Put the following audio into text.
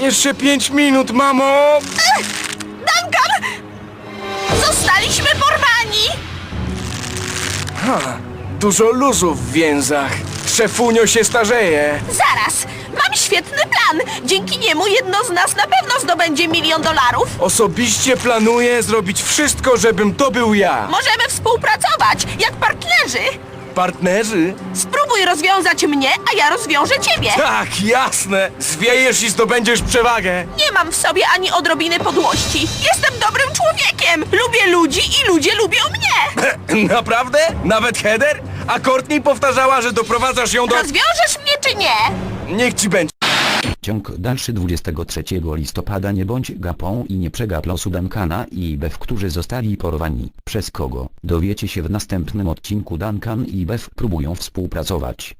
Jeszcze pięć minut, mamo! Duncan! Zostaliśmy porwani! Ha, dużo luzów w więzach. Szefunio się starzeje. Zaraz! Mam świetny plan! Dzięki niemu jedno z nas na pewno zdobędzie milion dolarów! Osobiście planuję zrobić wszystko, żebym to był ja. Możemy współpracować, jak partnerzy! Partnerzy? Spróbuj rozwiązać mnie, a ja rozwiążę ciebie! Tak, jasne. Zwiejesz i zdobędziesz przewagę. Nie mam w sobie ani odrobiny podłości. Jestem dobrym człowiekiem! Lubię ludzi i ludzie lubią mnie! Naprawdę? Nawet Heather? A Courtney powtarzała, że doprowadzasz ją do... Rozwiążesz mnie czy nie? Niech ci będzie. Ciąg dalszy 23 listopada nie bądź gapą i nie przegap losu Duncana i Bev, którzy zostali porwani. Przez kogo? Dowiecie się w następnym odcinku Duncan i Bev próbują współpracować.